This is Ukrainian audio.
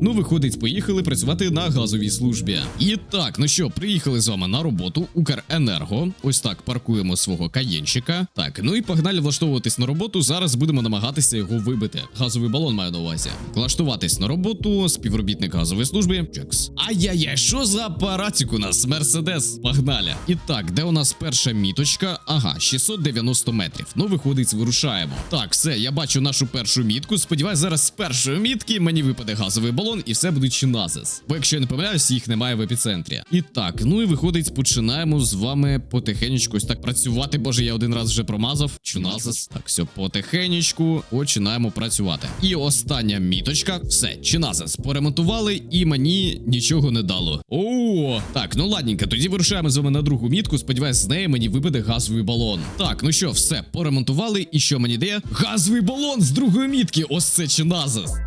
Ну, виходить, поїхали працювати на газовій службі. І так, ну що, приїхали з вами на роботу Укренерго. Ось так паркуємо свого каєнчика. Так, ну і погнали влаштовуватись на роботу. Зараз будемо намагатися його вибити. Газовий балон маю на увазі. Влаштуватись на роботу, співробітник газової служби. Чекс. Ай-яй-яй, що за апаратик у нас? Мерседес. Погнали. І так, де у нас перша міточка? Ага, 690 метрів. Ну, виходить, вирушаємо. Так, все, я бачу нашу першу мітку. Сподіваюсь, зараз з першої мітки мені випаде газовий балон і все буде чиназис. Бо якщо я не помиляюсь, їх немає в епіцентрі. І так, ну і виходить, починаємо з вами потихенечку ось так працювати. Боже, я один раз вже промазав. Чиназис. Так, все, потихенечку починаємо працювати. І остання міточка. Все, чиназис. Поремонтували, і мені нічого не дало. О, так, ну ладненько, тоді вирушаємо з вами на другу мітку. Сподіваюсь, з неї мені випаде газовий балон. Так, ну що, все, поремонтували. І що мені дає? Газовий балон з другої мітки. Ось це чиназис.